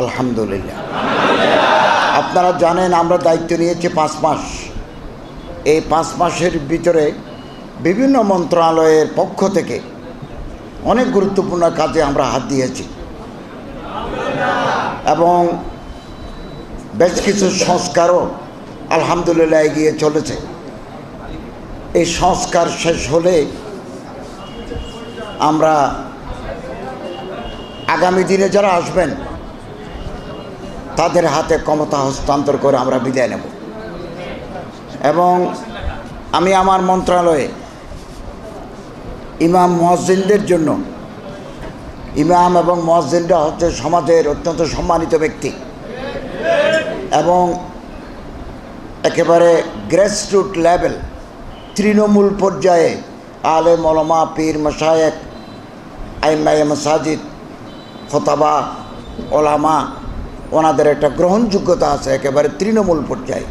আলহামদুলিল্লাহ। আপনারা জানেন আমরা দায়িত্ব নিয়েছি পাঁচ মাস। এই পাঁচ মাসের ভিতরে বিভিন্ন মন্ত্রণালয়ের পক্ষ থেকে অনেক গুরুত্বপূর্ণ কাজে আমরা হাত দিয়েছি। এবং বেশ কিছু সংস্কারও আলহামদুলিল্লাহ এগিয়ে চলেছে। এই সংস্কার শেষ হলে আমরা আগামী দিনে যারা আসবেন তাদের হাতে ক্ষমতা হস্তান্তর করে আমরা বিদায় নেব। এবং আমি আমার মন্ত্রণালয়ে ইমাম মসজিদদের জন্য, ইমাম এবং মসজিদরা হচ্ছে সমাজের অত্যন্ত সম্মানিত ব্যক্তি এবং একেবারে গ্রেসরুট লেভেল তৃণমূল পর্যায়ে আলে মলমা পীর মশায়েক আইমাই মসাজিদ, খতাবা, ওলামা ওনাদের একটা গ্রহণযোগ্যতা আছে, একেবারে তৃণমূল পর্যায়ে।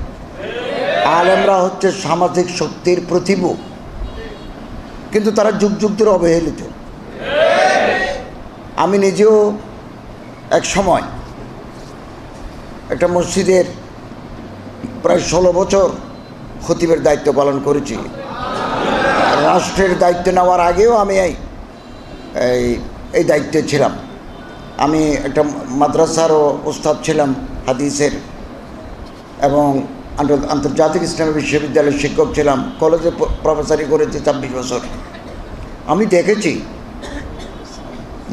আলেমরা হচ্ছে সামাজিক শক্তির প্রতিভু কিন্তু তারা যুগ যুগ ধরে অবহেলিত। আমি নিজেও এক সময় একটা মসজিদের প্রায় ষোলো বছর খতিবের দায়িত্ব পালন করেছি। রাষ্ট্রের দায়িত্ব নেওয়ার আগেও আমি এই এই দায়িত্বে ছিলাম। আমি একটা মাদ্রাসারও উস্তাদ ছিলাম হাদিসের, এবং আন্তর্জাতিক ইসলামী বিশ্ববিদ্যালয়ের শিক্ষক ছিলাম, কলেজে প্রফেসারি করেছি ছাব্বিশ বছর। আমি দেখেছি,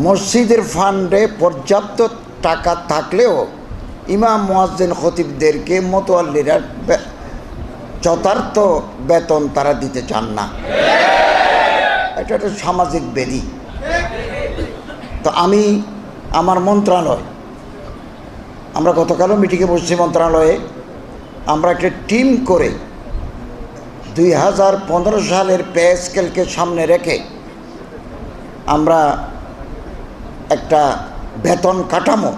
মসজিদের ফান্ডে পর্যাপ্ত টাকা থাকলেও ইমাম মোয়াজ্জেন খতিবদেরকে মতোয়াল্লিরা যথার্থ বেতন তারা দিতে চান না। এটা একটা সামাজিক বেদি। তো আমি আমার মন্ত্রণালয় আমরা গতকালও মিটিংয়ে বসছি মন্ত্রণালয়ে আমরা একটা টিম করে দুই হাজার পনেরো সালের পে স্কেলকে সামনে রেখে আমরা একটা বেতন কাঠামো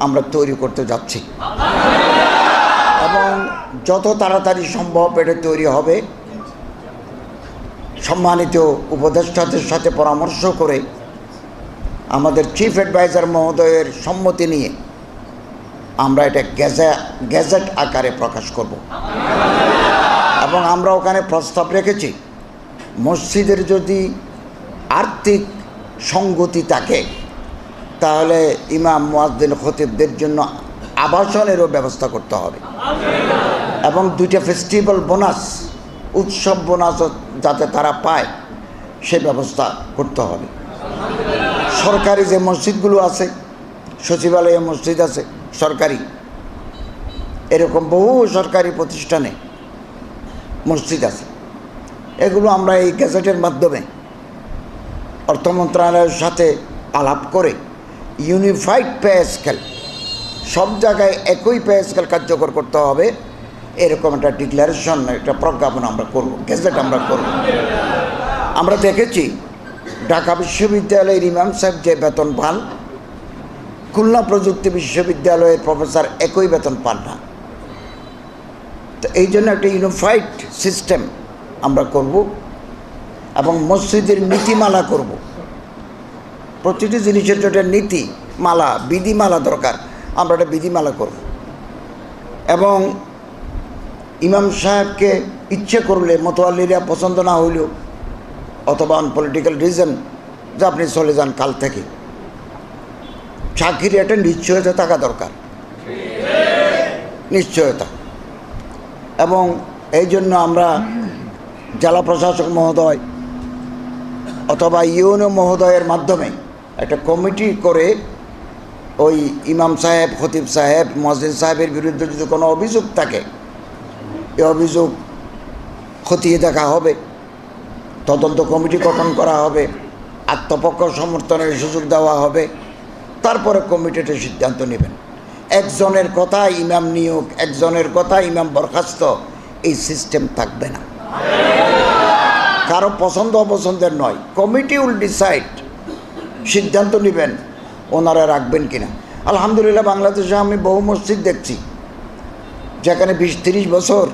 আমরা তৈরি করতে যাচ্ছি। এবং যত তাড়াতাড়ি সম্ভব এটা তৈরি হবে। সম্মানিত উপদেষ্টাদের সাথে পরামর্শ করে আমাদের চিফ অ্যাডভাইজার মহোদয়ের সম্মতি নিয়ে আমরা এটা গ্যাজে গ্যাজেট আকারে প্রকাশ করব। এবং আমরা ওখানে প্রস্তাব রেখেছি, মসজিদের যদি আর্থিক সঙ্গতি থাকে, তাহলে ইমাম মুয়াজ্দিন খতিবদের জন্য আবাসনেরও ব্যবস্থা করতে হবে। এবং দুইটা ফেস্টিভ্যাল বোনাস উৎসব বোনাস যাতে তারা পায়, সে ব্যবস্থা করতে হবে। সরকারি যে মসজিদগুলো আছে, সচিবালয়ে মসজিদ আছে, সরকারি। এরকম বহু সরকারি প্রতিষ্ঠানে মসজিদ আছে। এগুলো আমরা এই গ্যাজেটের মাধ্যমে অর্থ মন্ত্রণালয়ের সাথে আলাপ করে ইউনিফাইড পে স্কেল, সব জায়গায় একই পে স্কেল কার্যকর করতে হবে, এরকম একটা ডিক্লারেশন, একটা প্রজ্ঞাপন আমরা করব গেজেট আমরা করব। আমরা দেখেছি ঢাকা বিশ্ববিদ্যালয়ের ইমাম সাহেব যে বেতন পান, খুলনা প্রযুক্তি বিশ্ববিদ্যালয়ের প্রফেসর একই বেতন পান না। তো এই জন্য একটা ইউনিফাইড সিস্টেম আমরা করব এবং মসজিদের নীতিমালা করব। প্রতিটি জিনিসের একটা নীতি মালা বিধিমালা দরকার। আমরা একটা বিধিমালা করব। এবং ইমাম সাহেবকে ইচ্ছে করলে, মতোয়াল্লিরা পছন্দ না হইলেও অথবা অন পলিটিক্যাল রিজন যে আপনি চলে যান কাল থেকে। চাকরির একটা নিশ্চয়তা থাকা দরকার। নিশ্চয়তা। এবং এই জন্য আমরা জেলা প্রশাসক মহোদয় অথবা ইউনো মহোদয়ের মাধ্যমে একটা কমিটি করে ওই ইমাম সাহেব, খতিব সাহেব, মসজিদ সাহেবের বিরুদ্ধে যদি কোনো অভিযোগ থাকে, এই অভিযোগ খতিয়ে দেখা হবে। তদন্ত কমিটি গঠন করা হবে, আত্মপক্ষ সমর্থনের সুযোগ দেওয়া হবে, তারপরে কমিটিটা সিদ্ধান্ত নেবেন। একজনের কথা ইমাম নিয়োগ, একজনের কথা ইমাম বরখাস্ত, এই সিস্টেম থাকবে না। কারও পছন্দ অপছন্দের নয়, কমিটি উইল ডিসাইড, সিদ্ধান্ত নেবেন, ওনারা রাখবেন কিনা। আলহামদুলিল্লাহ, বাংলাদেশে আমি বহু মসজিদ দেখছি, যেখানে বিশ, তিরিশ বছর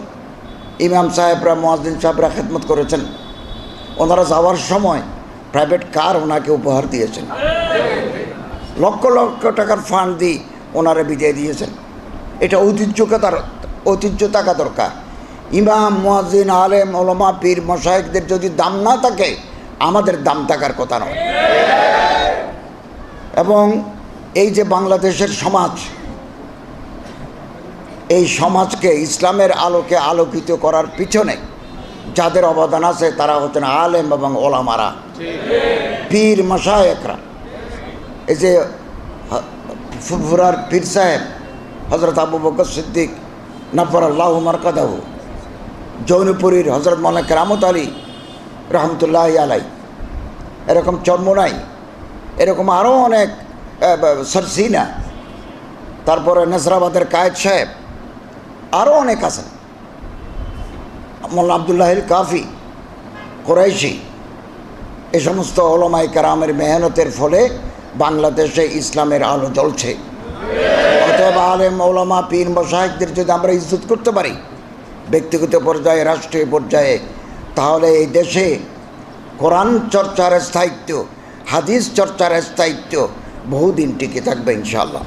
ইমাম সাহেবরা মোয়াজ্দিন সাহেবরা খেদমত করেছেন। ওনারা যাওয়ার সময় প্রাইভেট কার ওনাকে উপহার দিয়েছেন। লক্ষ লক্ষ টাকার ফান্ড দিয়ে ওনারা বিদায় দিয়েছেন। এটা ঐতিহ্যকে তার ঐতিহ্য থাকা দরকার। ইমাম, মুয়াজ্জিন, আলেম, ওলমা, পীর মশাইকদের যদি দাম না থাকে, আমাদের দাম থাকার কথা নয়। এবং এই যে বাংলাদেশের সমাজ, এই সমাজকে ইসলামের আলোকে আলোকিত করার পিছনে যাদের অবদান আছে, তারা হচ্ছেন আলেম এবং ওলামারা। পীর মশায়েকরা এই যে ফুরফুরার পীর সাহেব হজরত আবু বকর সিদ্দিক নাফর আল্লাহ উমার কাদাহু জৌনপুরীর হজরত মৌলানা কেরামত আলী রহমতুল্লাহ আলাই এরকম চর্মনাই এরকম আরও অনেক সরসিনা। তারপরে নেসরাবাদের কায়েদ সাহেব। আরও অনেক আছেন মোল্লা আবদুল্লাহিল কাফি, কোরাইশি। এ সমস্ত ওলমাই কারামের মেহনতের ফলে বাংলাদেশে ইসলামের আলো জ্বলছে। অতএব আলেম, ওলামা, পীর মশাহিকদের যদি আমরা ইজ্জত করতে পারি, ব্যক্তিগত পর্যায়ে, রাষ্ট্রীয় পর্যায়ে, তাহলে এই দেশে কোরআন চর্চার স্থায়িত্ব, হাদিস চর্চার স্থায়িত্ব বহুদিন টিকে থাকবে ইনশাল্লাহ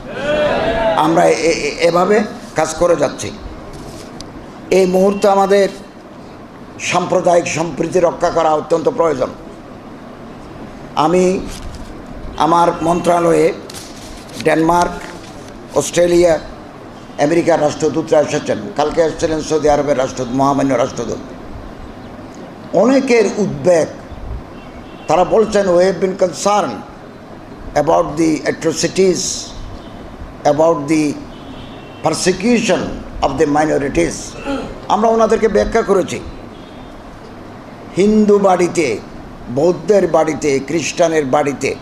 আমরা এভাবে কাজ করে যাচ্ছি। এই মুহূর্তে আমাদের সাম্প্রদায়িক সম্প্রীতি রক্ষা করা অত্যন্ত প্রয়োজন। আমি আমার মন্ত্রণালয়ে ডেনমার্ক, অস্ট্রেলিয়া, আমেরিকার রাষ্ট্রদূতরা এসেছেন। কালকে এসেছিলেন সৌদি আরবের রাষ্ট্রদূত, মহামান্য রাষ্ট্রদূত। অনেকের উদ্বেগ, তারা বলছেন we have been concern about the atrocities about the persecution of the minorities আমরা ওনাদেরকে ব্যাখ্যা করেছি। হিন্দু বাড়িতে বৌদ্ধের বাড়িতে খ্রিস্টানের বাড়িতে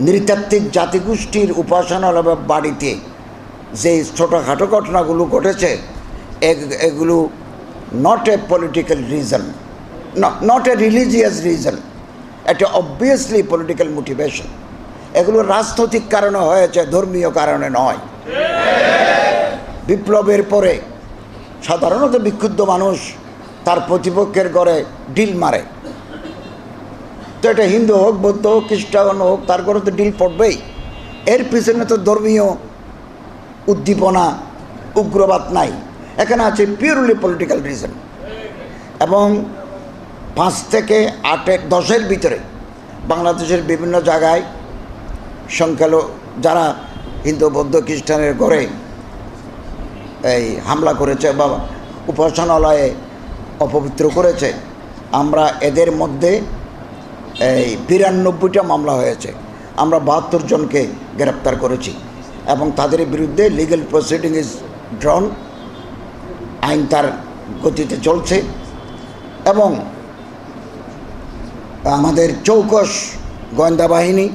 নৃতাত্ত্বিক জাতিগোষ্ঠীর উপাসনালয় বাড়িতে যে ছোটোখাটো ঘটনাগুলো ঘটেছে এগ- এগুলো not a political reason not a religious reason একটা অবভিয়াসলি পলিটিক্যাল মোটিভেশন এগুলো রাজনৈতিক কারণে হয়েছে ধর্মীয় কারণে নয়। বিপ্লবের পরে সাধারণত বিক্ষুব্ধ মানুষ তার প্রতিপক্ষের ঘরে ডিল মারে। তো এটা হিন্দু হোক, বৌদ্ধ হোক, খ্রিস্টান হোক, তার ঘরে তো ডিল পড়বেই। এর পিছনে তো ধর্মীয় উদ্দীপনা, উগ্রবাদ নাই। এখানে আছে পিওরলি পলিটিক্যাল রিজন এবং পাঁচ থেকে আটের দশের ভিতরে বাংলাদেশের বিভিন্ন জায়গায় সংখ্যালঘু যারা হিন্দু, বৌদ্ধ, খ্রিস্টানের ঘরে এই হামলা করেছে বা উপাসনালয়ে অপবিত্র করেছে। আমরা এদের মধ্যে, এই বিরানব্বইটা মামলা হয়েছে। আমরা বাহাত্তর জনকে গ্রেপ্তার করেছি এবং তাদের বিরুদ্ধে লিগ্যাল প্রসিডিং ইজ ড্রন আইন তার গতিতে চলছে এবং আমাদের চৌকস গোয়েন্দা বাহিনী,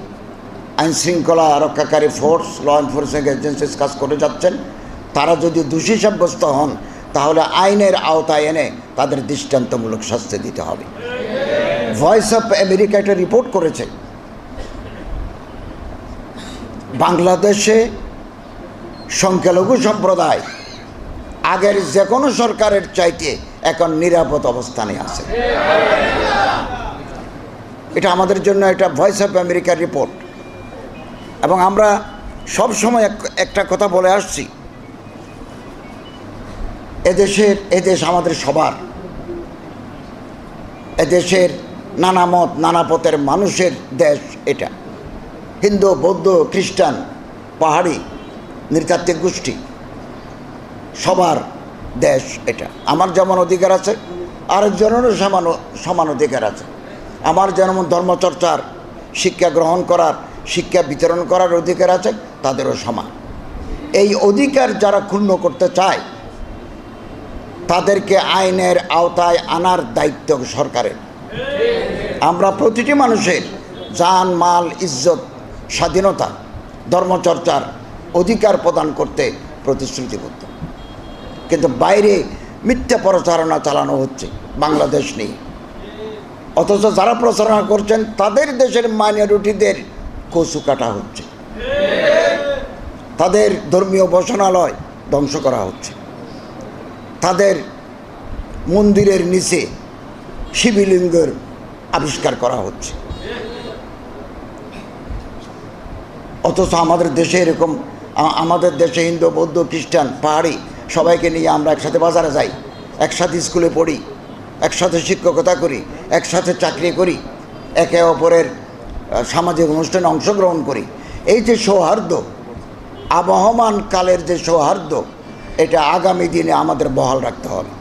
আইন শৃঙ্খলা রক্ষাকারী ফোর্স ল এনফোর্সমেন্ট এজেন্সিস কাজ করে যাচ্ছেন। তারা যদি দোষী সাব্যস্ত হন তাহলে আইনের আওতায় এনে তাদের দৃষ্টান্তমূলক শাস্তি দিতে হবে। ভয়েস অফ আমেরিকা একটা রিপোর্ট করেছে। বাংলাদেশে সংখ্যালঘু সম্প্রদায় আগের যে কোনো সরকারের চাইতে এখন নিরাপদ অবস্থানে আছে। এটা আমাদের জন্য একটা ভয়েস অফ আমেরিকার রিপোর্ট এবং আমরা সব সময় একটা কথা বলে আসছি। এদেশের, এদেশ আমাদের সবার। এদেশের নানা মত, নানা পথের মানুষের দেশ এটা। হিন্দু, বৌদ্ধ, খ্রিস্টান, পাহাড়ি, নৃতাত্ত্বিক গোষ্ঠী, সবার দেশ এটা। আমার যেমন অধিকার আছে, আরেকজনেরও সমান সমান অধিকার আছে। আমার যেমন ধর্মচর্চার শিক্ষা গ্রহণ করার, শিক্ষা বিতরণ করার অধিকার আছে, তাদেরও সমান। এই অধিকার যারা ক্ষুণ্ণ করতে চায় তাদেরকে আইনের আওতায় আনার দায়িত্ব সরকারের। আমরা প্রতিটি মানুষের জান, মাল, ইজ্জত, স্বাধীনতা, ধর্মচর্চার অধিকার প্রদান করতে প্রতিশ্রুতিবদ্ধ কিন্তু বাইরে মিথ্যা প্রচারণা চালানো হচ্ছে, বাংলাদেশ নিয়ে। অথচ যারা প্রচারণা করছেন, তাদের দেশের মাইনরিটিদের কচু কাটা হচ্ছে। তাদের ধর্মীয় বসনালয় ধ্বংস করা হচ্ছে। তাদের মন্দিরের নিচে শিবলিঙ্গের আবিষ্কার করা হচ্ছে। অথচ আমাদের দেশে এরকম আমাদের দেশে হিন্দু, বৌদ্ধ, খ্রিস্টান, পাহাড়ি, সবাইকে নিয়ে আমরা একসাথে বাজারে যাই, একসাথে স্কুলে পড়ি, একসাথে শিক্ষকতা করি, একসাথে চাকরি করি, একে অপরের সামাজিক অনুষ্ঠানে অংশগ্রহণ করি। এই যে সৌহার্দ্য, আবহমান কালের যে সৌহার্দ্য এটা আগামী দিনে আমাদের বহাল রাখতে হবে।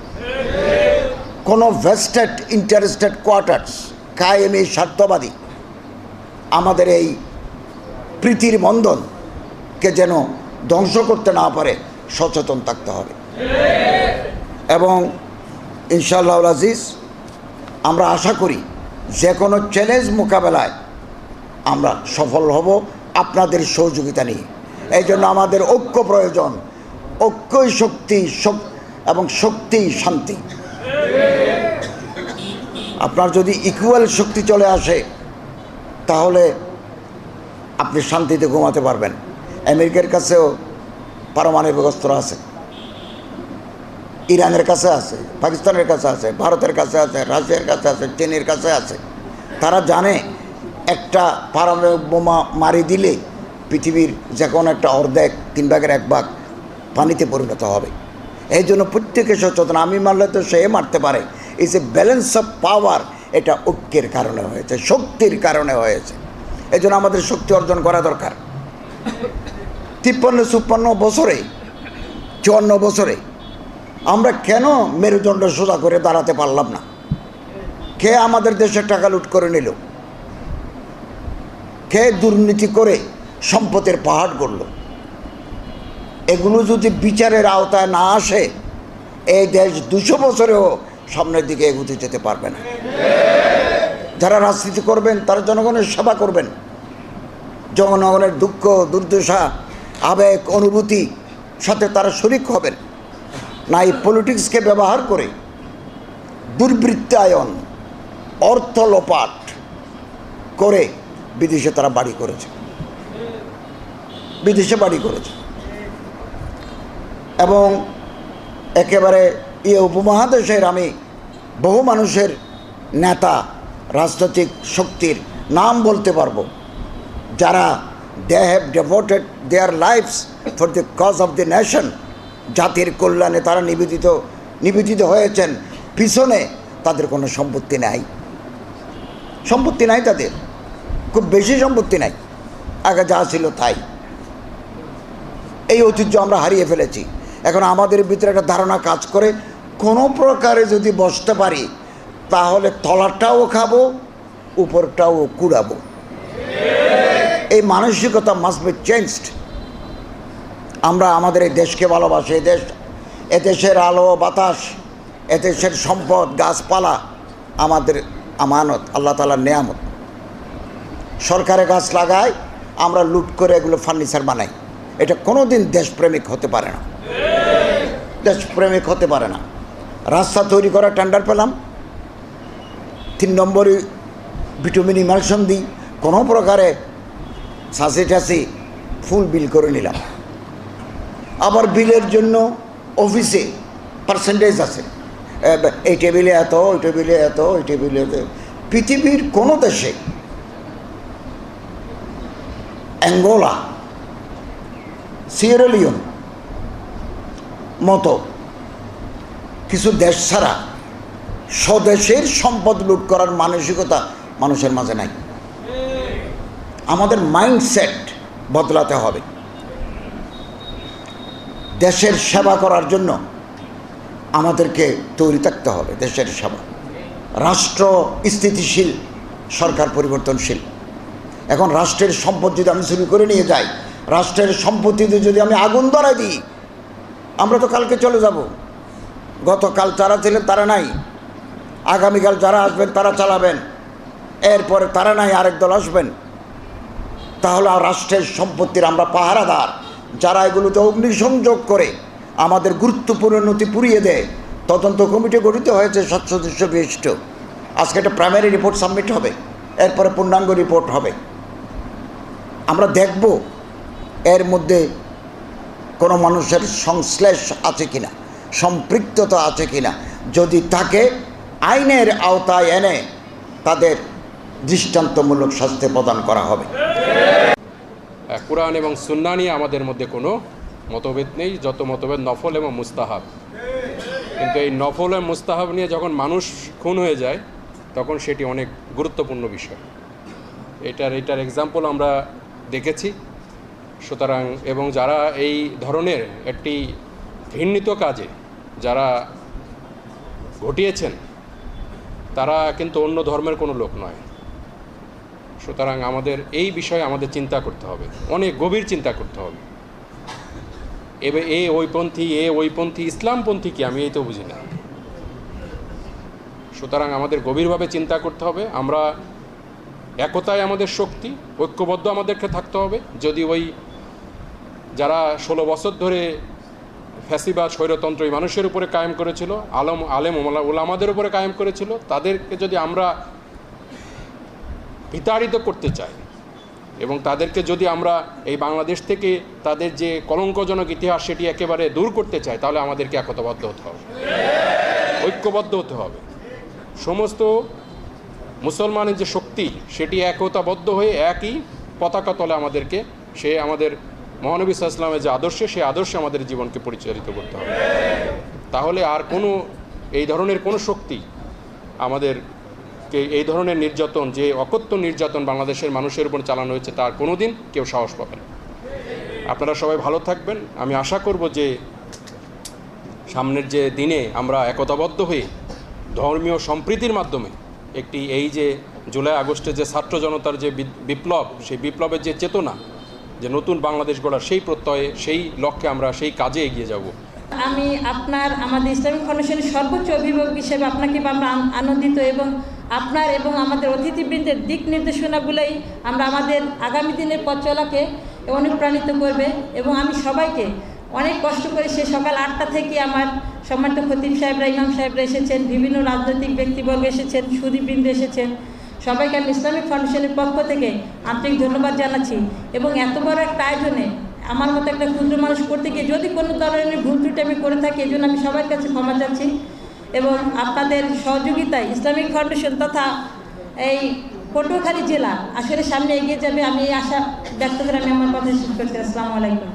কোনো ভেস্টেড ইন্টারেস্টেড কোয়ার্টার্স কায়েমি স্বার্থবাদী আমাদের এই প্রীতির বন্ধনকে যেন ধ্বংস করতে না পারে, সচেতন থাকতে হবে। এবং ইনশাআল্লাহ আজিজ, আমরা আশা করি যে কোনো চ্যালেঞ্জ মোকাবেলায় আমরা সফল হব আপনাদের সহযোগিতা নিয়ে। এই জন্য আমাদের ঐক্য প্রয়োজন। ঐক্যই শক্তি, শক- এবং শক্তি শান্তি। আপনার যদি ইকুয়াল শক্তি চলে আসে, তাহলে আপনি শান্তিতে ঘুমাতে পারবেন। আমেরিকার কাছেও পারমাণবিক অস্ত্র আছে। ইরানের কাছে আছে, পাকিস্তানের কাছে আছে, ভারতের কাছে আছে, রাশিয়ার কাছে আছে, চীনের কাছে আছে। তারা জানে একটা পারমাণবিক বোমা মারি দিলে পৃথিবীর যে কোনো একটা অর্ধেক, তিন ভাগের এক ভাগ পানিতে পরিণত হবে। এই জন্য প্রত্যেকে সচেতন। আমি মারলে তো সে মারতে পারে। এই এ ব্যালেন্স অফ পাওয়ার এটা ঐক্যের কারণে হয়েছে, শক্তির কারণে হয়েছে। এই জন্য আমাদের শক্তি অর্জন করা দরকার। তিপ্পান্ন, চুপ্পান্ন বছরে, চুয়ান্ন বছরে আমরা কেন মেরুদণ্ড সোজা করে দাঁড়াতে পারলাম না? কে আমাদের দেশের টাকা লুট করে নিল? কে দুর্নীতি করে সম্পদের পাহাড় করল এগুলো যদি বিচারের আওতায় না আসে, এই দেশ দুশো বছরেও সামনের দিকে এগুতে যেতে পারবে না। যারা রাজনীতি করবেন, তারা জনগণের সেবা করবেন। জনগণের দুঃখ, দুর্দশা, আবেগ, অনুভূতি সাথে তারা শরিক হবেন। না, এই পলিটিক্সকে ব্যবহার করে দুর্বৃত্তায়ন, অর্থ লোপাট করে বিদেশে তারা বাড়ি করেছে। বিদেশে বাড়ি করেছে। এবং একেবারে এই উপমহাদেশের আমি বহু মানুষের নেতা, রাজনৈতিক শক্তির নাম বলতে পারব, যারা they have devoted their lives for the cause of the nation জাতির কল্যাণে তারা নিবেদিত নিবেদিত হয়েছেন, পিছনে তাদের কোনো সম্পত্তি নাই। সম্পত্তি নাই তাদের, খুব বেশি সম্পত্তি নাই, আগে যা ছিল তাই। এই ঐতিহ্য আমরা হারিয়ে ফেলেছি। এখন আমাদের ভিতরে একটা ধারণা কাজ করে, কোনো প্রকারে যদি বসতে পারি, তাহলে তলাটাও খাব, উপরটাও কুড়াবো। এই মানসিকতা মাস্ট বি চেঞ্জড আমরা আমাদের এই দেশকে ভালোবাসি, এই দেশ এদেশের আলো, বাতাস এদেশের সম্পদ, গাছপালা, আমাদের আমানত, আল্লাহ তালার নেয়ামত। সরকারে গাছ লাগায়, আমরা লুট করে এগুলো ফার্নিচার বানাই। এটা কোনো দিন দেশপ্রেমিক হতে পারে না। দেশপ্রেমিক হতে পারে না। রাস্তা তৈরি করার টেন্ডার পেলাম। তিন নম্বরে ভিটামিন ইমার্শন দিই। কোনো প্রকারে ছাঁচি টাসি ফুল বিল করে নিলাম। আবার বিলের জন্য অফিসে পার্সেন্টেজ আছে। এই টেবিলে এত, ওই টেবিলে এত, ওই টেবিলে এত। পৃথিবীর কোনো দেশে অ্যাঙ্গোলা সিয়েরালিয়ন মতো কিছু দেশ ছাড়া স্বদেশের সম্পদ লুট করার মানসিকতা মানুষের মাঝে নাই। আমাদের মাইন্ডসেট বদলাতে হবে। দেশের সেবা করার জন্য আমাদেরকে তৈরি থাকতে হবে, দেশের সেবা। রাষ্ট্র স্থিতিশীল, সরকার পরিবর্তনশীল। এখন রাষ্ট্রের সম্পদ যদি আমি চুরি করে নিয়ে যাই, রাষ্ট্রের সম্পত্তিতে যদি আমি আগুন ধরাই দিই আমরা তো কালকে চলে যাব। গতকাল যারা ছিলেন তারা নাই। আগামীকাল যারা আসবেন তারা চালাবেন। এরপরে তারা নাই, আরেক দল আসবেন। তাহলে রাষ্ট্রের সম্পত্তির আমরা পাহারাদার। যারা এগুলোতে অগ্নিসংযোগ করে আমাদের গুরুত্বপূর্ণ নথি পুড়িয়ে দেয়, তদন্ত কমিটি গঠিত হয়েছে সাত সদস্য বিশিষ্ট। আজকে একটা প্রাইমারি রিপোর্ট সাবমিট হবে, এরপরে পূর্ণাঙ্গ রিপোর্ট হবে। আমরা দেখব, এর মধ্যে কোনো মানুষের সংশ্লেষ আছে কিনা, সম্পৃক্ততা আছে কিনা, যদি তাকে আইনের আওতায় এনে তাদের দৃষ্টান্তমূলক শাস্তি প্রদান করা হবে। কোরআন এবং সুন্না নিয়ে আমাদের মধ্যে কোনো মতভেদ নেই, যত মতভেদ নফল এবং মুস্তাহাব। কিন্তু এই নফল এবং মুস্তাহাব নিয়ে যখন মানুষ খুন হয়ে যায়, তখন সেটি অনেক গুরুত্বপূর্ণ বিষয়। এটার এটার এক্সাম্পল আমরা দেখেছি। সুতরাং এবং যারা এই ধরনের একটি ঘৃণিত কাজে যারা ঘটিয়েছেন, তারা কিন্তু অন্য ধর্মের কোনো লোক নয়। সুতরাং আমাদের এই বিষয়ে আমাদের চিন্তা করতে হবে। অনেক গভীর চিন্তা করতে হবে। এবার এ ওইপন্থী এ ওইপন্থী, ইসলামপন্থী কি আমি এই তো বুঝি না। সুতরাং আমাদের গভীরভাবে চিন্তা করতে হবে। আমরা একতায় আমাদের শক্তি, ঐক্যবদ্ধ আমাদেরকে থাকতে হবে। যদি ওই যারা ষোলো বছর ধরে ফ্যাসিবাদ, স্বৈরতন্ত্র এই মানুষের উপরে কায়েম করেছিল, আলম, আলেম ওলা ওলামাদের উপরে কায়েম করেছিল, তাদেরকে যদি আমরা বিতাড়িত করতে চাই এবং তাদেরকে যদি আমরা এই বাংলাদেশ থেকে তাদের যে কলঙ্কজনক ইতিহাস সেটি একেবারে দূর করতে চাই, তাহলে আমাদেরকে একতাবদ্ধ হতে হবে। ঐক্যবদ্ধ হতে হবে। সমস্ত মুসলমানের যে শক্তি, সেটি একতাবদ্ধ হয়ে একই পতাকা তলে আমাদেরকে, সে আমাদের মহানবী ইসলামের যে আদর্শে, সেই আদর্শে আমাদের জীবনকে পরিচালিত করতে হবে। তাহলে আর কোনো, এই ধরনের কোনো শক্তি আমাদেরকে, এই ধরনের নির্যাতন, যে অকথ্য নির্যাতন বাংলাদেশের মানুষের উপর চালানো হয়েছে, তার কোনো দিন কেউ সাহস পাবে না। আপনারা সবাই ভালো থাকবেন। আমি আশা করব যে সামনের যে দিনে আমরা একতাবদ্ধ হয়ে ধর্মীয় সম্প্রীতির মাধ্যমে একটি, এই যে জুলাই আগস্টে যে ছাত্র জনতার যে বিপ্লব, সেই বিপ্লবের যে চেতনা যে নতুন বাংলাদেশ গড়ার সেই প্রত্যয়ে, সেই লক্ষ্যে আমরা, সেই কাজে এগিয়ে যাব। আমি আপনার, আমাদের ইসলামিক ফাউন্ডেশনের সর্বোচ্চ অভিভাবক হিসেবে আপনাকে আমরা আনন্দিত এবং আপনার এবং আমাদের অতিথিবৃন্দের দিক নির্দেশনাগুলোই আমরা আমাদের আগামী দিনের পথ চলাকে অনুপ্রাণিত করবে এবং আমি সবাইকে অনেক কষ্ট করে সে সকাল আটটা থেকে আমার সম্মানিত খতিব সাহেবরা, ইমাম সাহেবরা এসেছেন, বিভিন্ন রাজনৈতিক ব্যক্তিবর্গ এসেছেন সুদীবৃন্দ এসেছেন। সবাইকে আমি ইসলামিক ফাউন্ডেশনের পক্ষ থেকে আন্তরিক ধন্যবাদ জানাচ্ছি এবং এত বড় একটা আয়োজনে আমার মতো একটা ক্ষুদ্র মানুষ করতে গিয়ে যদি কোনো ধরনের ভুল ত্রুটি আমি করে থাকি এই জন্য আমি সবার কাছে ক্ষমা চাচ্ছি এবং আপনাদের সহযোগিতায় ইসলামিক ফাউন্ডেশন তথা এই পটুয়াখালী জেলা আসলে সামনে এগিয়ে যাবে, আমি এই আশা ব্যক্ত করে আমি আমার কথা শেষ করছি। আসসালামু আলাইকুম।